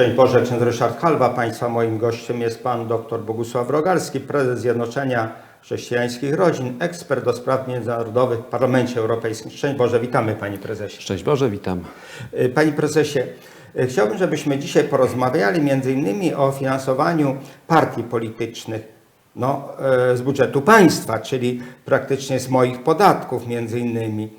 Szczęść Boże, ksiądz Ryszard Halwa. Państwa moim gościem jest pan dr Bogusław Rogalski, prezes Zjednoczenia Chrześcijańskich Rodzin, ekspert do spraw międzynarodowych w Parlamencie Europejskim. Szczęść Boże, witamy panie prezesie. Szczęść Boże, witam. Y, Panie prezesie, y, chciałbym, żebyśmy dzisiaj porozmawiali między innymi o finansowaniu partii politycznych no, e, z budżetu państwa, czyli praktycznie z moich podatków między innymi.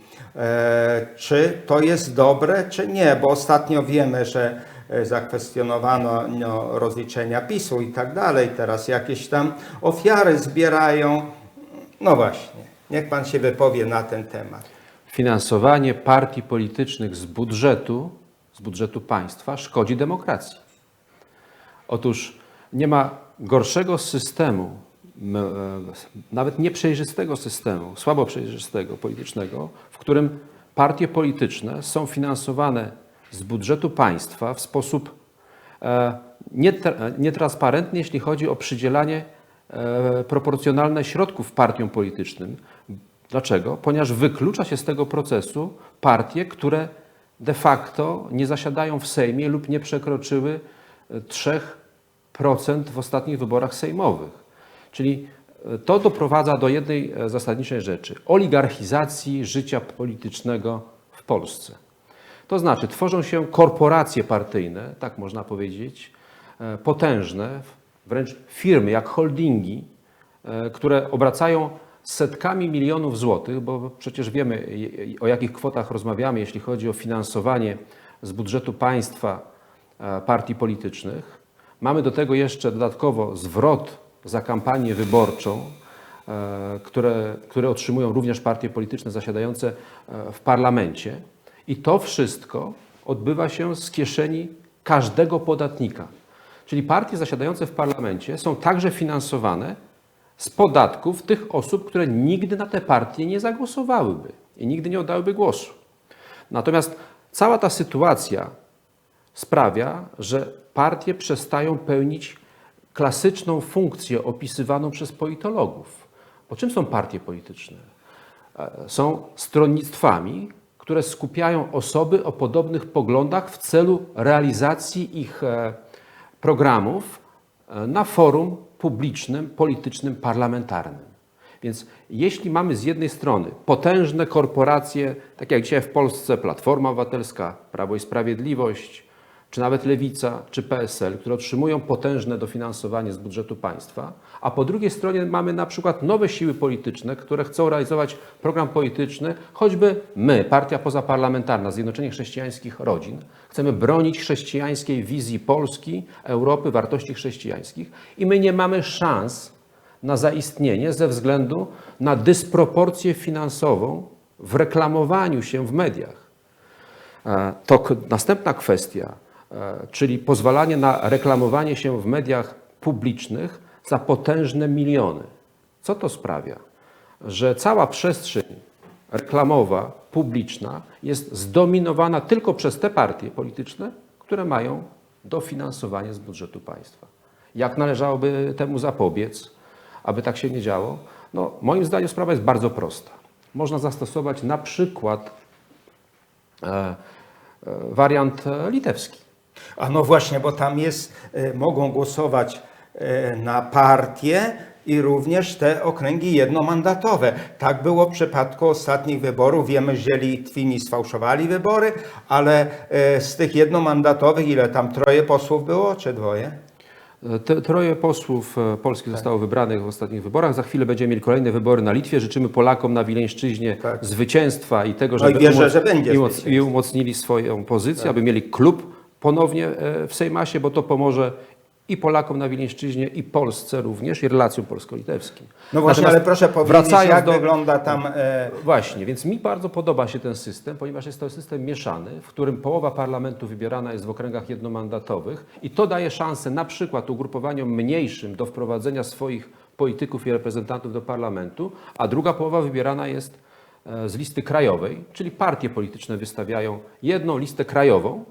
Czy to jest dobre, czy nie? Bo ostatnio wiemy, że zakwestionowano no, rozliczenia PiSu i tak dalej. Teraz jakieś tam ofiary zbierają. No właśnie, niech pan się wypowie na ten temat. Finansowanie partii politycznych z budżetu, z budżetu państwa szkodzi demokracji. Otóż nie ma gorszego systemu, e, nawet nieprzejrzystego systemu, słabo przejrzystego, politycznego, w którym partie polityczne są finansowane z budżetu państwa w sposób e, nietra- nietransparentny, jeśli chodzi o przydzielanie e, proporcjonalne środków partiom politycznym. Dlaczego? Ponieważ wyklucza się z tego procesu partie, które de facto nie zasiadają w Sejmie lub nie przekroczyły e, 3% w ostatnich wyborach sejmowych. Czyli e, to doprowadza do jednej e, zasadniczej rzeczy oligarchizacji życia politycznego w Polsce. To znaczy, tworzą się korporacje partyjne, tak można powiedzieć, e, potężne, wręcz firmy jak holdingi, e, które obracają setkami milionów złotych, bo przecież wiemy o jakich kwotach rozmawiamy, jeśli chodzi o finansowanie z budżetu państwa e, partii politycznych. Mamy do tego jeszcze dodatkowo zwrot za kampanię wyborczą, które, które otrzymują również partie polityczne zasiadające w parlamencie. I to wszystko odbywa się z kieszeni każdego podatnika. Czyli partie zasiadające w parlamencie są także finansowane z podatków tych osób, które nigdy na te partie nie zagłosowałyby i nigdy nie oddałyby głosu. Natomiast cała ta sytuacja sprawia, że partie przestają pełnić klasyczną funkcję opisywaną przez politologów. Bo czym są partie polityczne? E, Są stronnictwami, które skupiają osoby o podobnych poglądach w celu realizacji ich e, programów e, na forum publicznym, politycznym, parlamentarnym. Więc jeśli mamy z jednej strony potężne korporacje, tak jak dzisiaj w Polsce Platforma Obywatelska, Prawo i Sprawiedliwość, czy nawet Lewica, czy PSL, które otrzymują potężne dofinansowanie z budżetu państwa, a po drugiej stronie mamy na przykład nowe siły polityczne, które chcą realizować program polityczny, choćby my, Partia Pozaparlamentarna, Zjednoczenie Chrześcijańskich Rodzin, chcemy bronić chrześcijańskiej wizji Polski, Europy, wartości chrześcijańskich i my nie mamy szans na zaistnienie ze względu na dysproporcję finansową w reklamowaniu się w mediach. E, To następna kwestia, czyli pozwalanie na reklamowanie się w mediach publicznych za potężne miliony. Co to sprawia? Że cała przestrzeń reklamowa, publiczna jest zdominowana tylko przez te partie polityczne, które mają dofinansowanie z budżetu państwa. Jak należałoby temu zapobiec, aby tak się nie działo? No, moim zdaniem sprawa jest bardzo prosta. Można zastosować na przykład e, e, wariant e, litewski. A no właśnie, bo tam jest, e, mogą głosować e, na partie i również te okręgi jednomandatowe. Tak było w przypadku ostatnich wyborów. Wiemy, że Litwini sfałszowali wybory, ale e, z tych jednomandatowych, ile tam troje posłów było, czy dwoje? Troje posłów Polski zostało wybranych w ostatnich wyborach. Za chwilę będziemy mieli kolejne wybory na Litwie. Życzymy Polakom na Wileńszczyźnie Tak. zwycięstwa i tego, No i żeby wierzę, umoc- że będzie i. Tak. umocnili swoją pozycję, aby mieli klub ponownie e, w Sejmasie, bo to pomoże i Polakom na Wileńszczyźnie, i Polsce również, i relacjom polsko-litewskim. No właśnie, Natomiast ale proszę powiedzieć, jak do- wygląda tam... E, Właśnie, więc mi bardzo podoba się ten system, ponieważ jest to system mieszany, w którym połowa parlamentu wybierana jest w okręgach jednomandatowych i to daje szansę na przykład ugrupowaniom mniejszym do wprowadzenia swoich polityków i reprezentantów do parlamentu, a druga połowa wybierana jest e, z listy krajowej, czyli partie polityczne wystawiają jedną listę krajową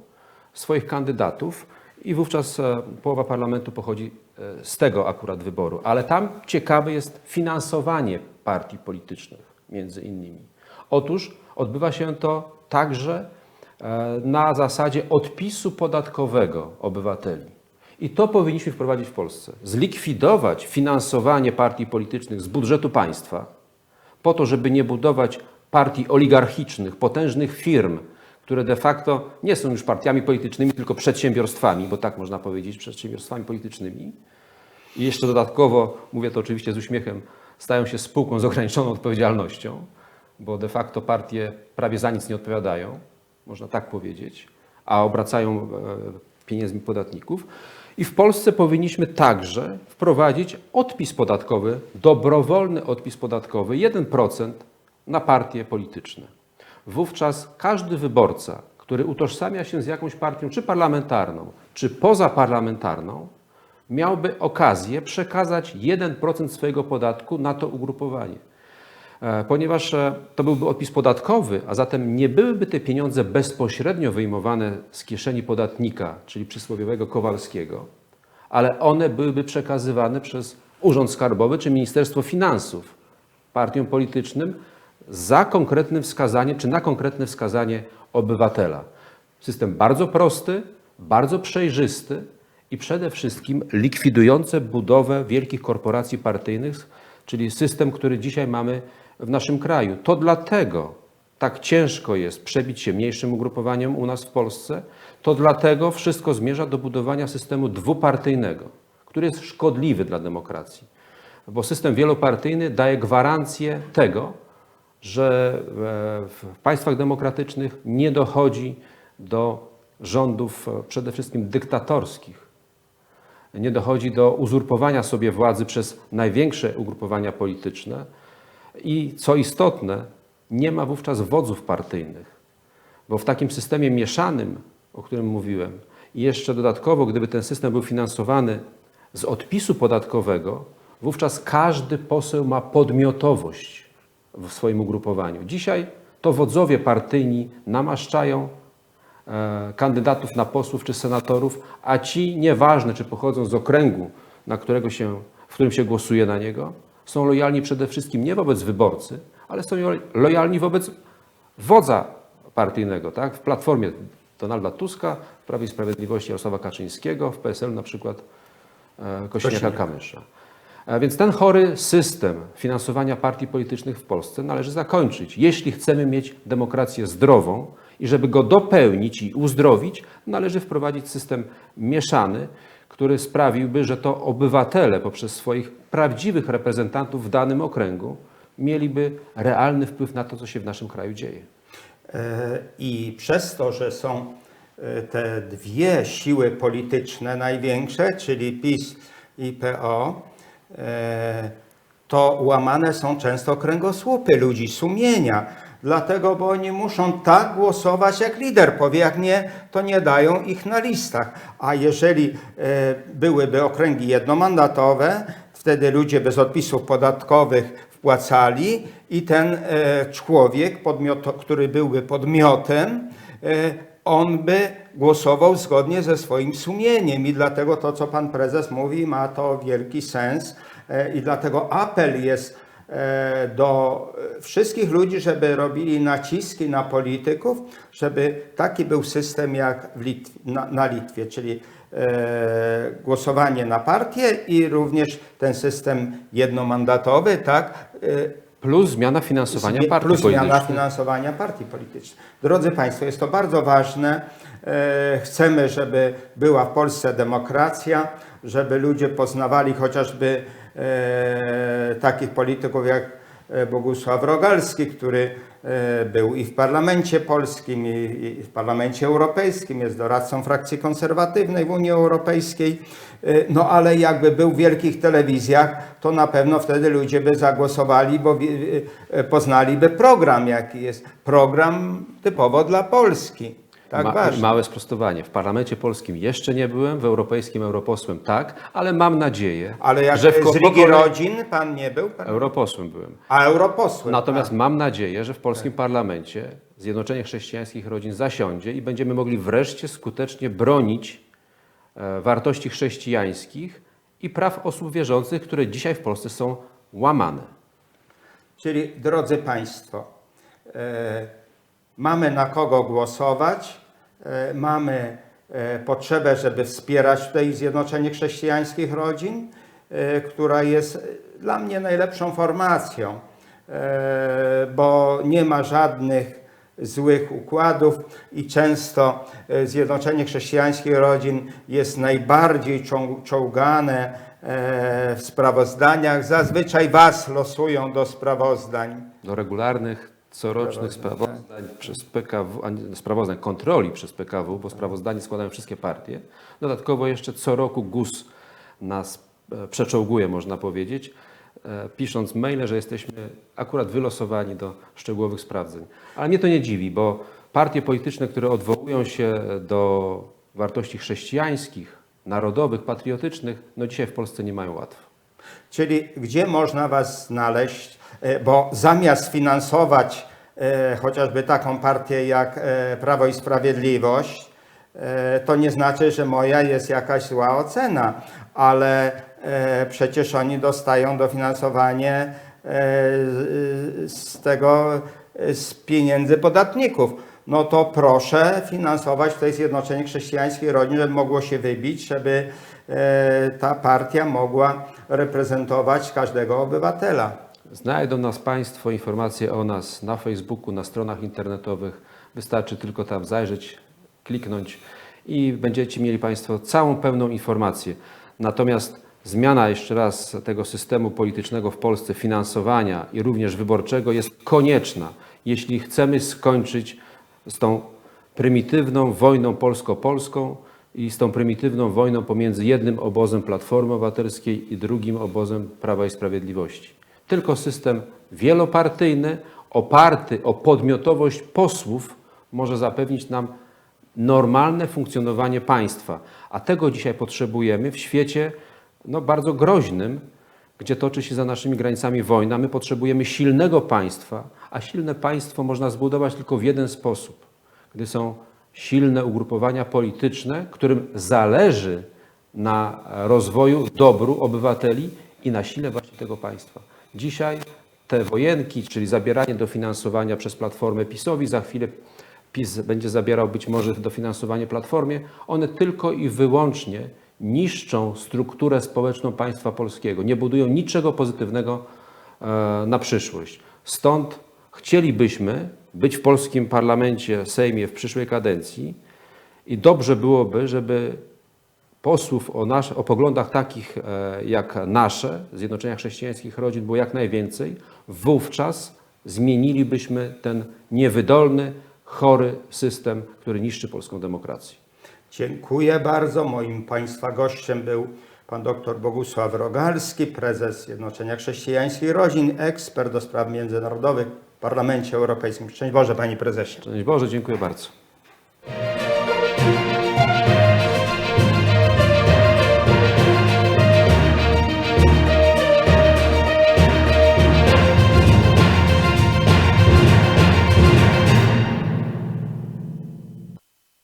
swoich kandydatów i wówczas e, połowa parlamentu pochodzi e, z tego akurat wyboru. Ale tam ciekawe jest finansowanie partii politycznych, między innymi. Otóż odbywa się to także e, na zasadzie odpisu podatkowego obywateli. I to powinniśmy wprowadzić w Polsce. Zlikwidować finansowanie partii politycznych z budżetu państwa, po to, żeby nie budować partii oligarchicznych, potężnych firm, które de facto nie są już partiami politycznymi, tylko przedsiębiorstwami, bo tak można powiedzieć, przedsiębiorstwami politycznymi. I jeszcze dodatkowo, mówię to oczywiście z uśmiechem, stają się spółką z ograniczoną odpowiedzialnością, bo de facto partie prawie za nic nie odpowiadają, można tak powiedzieć, a obracają e, pieniędzmi podatników. I w Polsce powinniśmy także wprowadzić odpis podatkowy, dobrowolny odpis podatkowy 1% na partie polityczne. Wówczas każdy wyborca, który utożsamia się z jakąś partią, czy parlamentarną, czy pozaparlamentarną, miałby okazję przekazać 1% swojego podatku na to ugrupowanie. E, Ponieważ e, to byłby odpis podatkowy, a zatem nie byłyby te pieniądze bezpośrednio wyjmowane z kieszeni podatnika, czyli przysłowiowego Kowalskiego, ale one byłyby przekazywane przez Urząd Skarbowy czy Ministerstwo Finansów partiom politycznym za konkretnym wskazaniem, czy na konkretne wskazanie obywatela. System bardzo prosty, bardzo przejrzysty i przede wszystkim likwidujący budowę wielkich korporacji partyjnych, czyli system, który dzisiaj mamy w naszym kraju. To dlatego tak ciężko jest przebić się mniejszym ugrupowaniom u nas w Polsce, to dlatego wszystko zmierza do budowania systemu dwupartyjnego, który jest szkodliwy dla demokracji. Bo system wielopartyjny daje gwarancję tego, że e, w państwach demokratycznych nie dochodzi do rządów e, przede wszystkim dyktatorskich. Nie dochodzi do uzurpowania sobie władzy przez największe ugrupowania polityczne i co istotne, nie ma wówczas wodzów partyjnych. Bo w takim systemie mieszanym, o którym mówiłem, i jeszcze dodatkowo, gdyby ten system był finansowany z odpisu podatkowego, wówczas każdy poseł ma podmiotowość w swoim ugrupowaniu. Dzisiaj to wodzowie partyjni namaszczają e, kandydatów na posłów czy senatorów, a ci, nieważne czy pochodzą z okręgu, na którego się, w którym się głosuje na niego, są lojalni przede wszystkim nie wobec wyborcy, ale są lojalni wobec wodza partyjnego. Tak? W Platformie Donalda Tuska, w Prawie i Sprawiedliwości Jarosława Kaczyńskiego, w PSL na przykład e, Kośniaka-Kamysza. A Więc ten chory system finansowania partii politycznych w Polsce należy zakończyć. Jeśli chcemy mieć demokrację zdrową i żeby go dopełnić i uzdrowić, należy wprowadzić system mieszany, który sprawiłby, że to obywatele poprzez swoich prawdziwych reprezentantów w danym okręgu mieliby realny wpływ na to, co się w naszym kraju dzieje. E, I przez to, że są e, te dwie siły polityczne największe, czyli PiS i PO, to łamane są często kręgosłupy ludzi, sumienia. Dlatego, bo oni muszą tak głosować, jak lider powie, jak nie, to nie dają ich na listach. A jeżeli e, byłyby okręgi jednomandatowe, wtedy ludzie bez odpisów podatkowych wpłacali i ten e, człowiek, podmiot, który byłby podmiotem, e, on by głosował zgodnie ze swoim sumieniem i dlatego to, co pan prezes mówi, ma to wielki sens e, i dlatego apel jest e, do wszystkich ludzi, żeby robili naciski na polityków, żeby taki był system jak na, na Litwie, czyli e, głosowanie na partię i również ten system jednomandatowy, tak? e, Plus zmiana finansowania partii plus zmiana politycznych. finansowania partii politycznych. Drodzy Państwo, jest to bardzo ważne. E, Chcemy, żeby była w Polsce demokracja, żeby ludzie poznawali chociażby e, takich polityków jak Bogusław Rogalski, który e, był i w parlamencie polskim, i, w parlamencie europejskim, jest doradcą frakcji konserwatywnej w Unii Europejskiej. E, No ale jakby był w wielkich telewizjach, to na pewno wtedy ludzie by zagłosowali, bo e, poznaliby program, jaki jest. Program typowo dla Polski. Tak Ma, małe sprostowanie. W parlamencie polskim jeszcze nie byłem, w europejskim europosłem tak, ale mam nadzieję, Ale jak że w z Ligi Rodzin pan nie był? Pan... Europosłem byłem. A europosłem. Natomiast a. mam nadzieję, że w polskim parlamencie Zjednoczenie Chrześcijańskich Rodzin zasiądzie i będziemy mogli wreszcie skutecznie bronić e, wartości chrześcijańskich i praw osób wierzących, które dzisiaj w Polsce są łamane. Czyli drodzy Państwo, e, mamy na kogo głosować, mamy e, potrzebę, żeby wspierać tutaj Zjednoczenie Chrześcijańskich Rodzin, e, która jest e, dla mnie najlepszą formacją, e, bo nie ma żadnych złych układów i często e, Zjednoczenie Chrześcijańskich Rodzin jest najbardziej czoł- czołgane e, w sprawozdaniach. Zazwyczaj Was losują do sprawozdań. do regularnych, corocznych sprawozdań przez PKW, a nie, sprawozdań kontroli przez PKW, bo sprawozdanie składają wszystkie partie. Dodatkowo jeszcze co roku GUS nas e, przeczołguje, można powiedzieć, e, pisząc maile, że jesteśmy akurat wylosowani do szczegółowych sprawdzeń. Ale mnie to nie dziwi, bo partie polityczne, które odwołują się do wartości chrześcijańskich, narodowych, patriotycznych, no dzisiaj w Polsce nie mają łatwo. Czyli gdzie można Was znaleźć, bo zamiast finansować e, chociażby taką partię jak e, Prawo i Sprawiedliwość, e, to nie znaczy, że moja jest jakaś zła ocena, ale e, przecież oni dostają dofinansowanie e, z- tego, e, z pieniędzy podatników. No to proszę finansować tutaj Zjednoczenie Chrześcijańskich Rodzin, żeby mogło się wybić, żeby e, ta partia mogła reprezentować każdego obywatela. Znajdą nas Państwo informacje o nas na Facebooku, na stronach internetowych. Wystarczy tylko tam zajrzeć, kliknąć i będziecie mieli Państwo całą pełną informację. Natomiast zmiana jeszcze raz tego systemu politycznego w Polsce, finansowania i również wyborczego jest konieczna, jeśli chcemy skończyć z tą prymitywną wojną polsko-polską i z tą prymitywną wojną pomiędzy jednym obozem Platformy Obywatelskiej i drugim obozem Prawa i Sprawiedliwości. Tylko system wielopartyjny, oparty o podmiotowość posłów, może zapewnić nam normalne funkcjonowanie państwa. A tego dzisiaj potrzebujemy w świecie no, bardzo groźnym, gdzie toczy się za naszymi granicami wojna. My potrzebujemy silnego państwa, a silne państwo można zbudować tylko w jeden sposób, gdy są silne ugrupowania polityczne, którym zależy na rozwoju, dobru obywateli i na sile właśnie tego państwa. Dzisiaj te wojenki, czyli zabieranie dofinansowania przez Platformę PiSowi, za chwilę PiS będzie zabierał być może dofinansowanie Platformie, one tylko i wyłącznie niszczą strukturę społeczną państwa polskiego, nie budują niczego pozytywnego e, na przyszłość. Stąd chcielibyśmy być w polskim parlamencie, Sejmie w przyszłej kadencji i dobrze byłoby, żeby posłów o, nasz, o poglądach takich e, jak nasze, Zjednoczenia Chrześcijańskich Rodzin, było jak najwięcej, wówczas zmienilibyśmy ten niewydolny, chory system, który niszczy polską demokrację. Dziękuję bardzo. Moim Państwa gościem był pan dr Bogusław Rogalski, prezes Zjednoczenia Chrześcijańskich Rodzin, ekspert do spraw międzynarodowych w Parlamencie Europejskim. Szczęść Boże, Panie Prezesie. Szczęść Boże, dziękuję bardzo.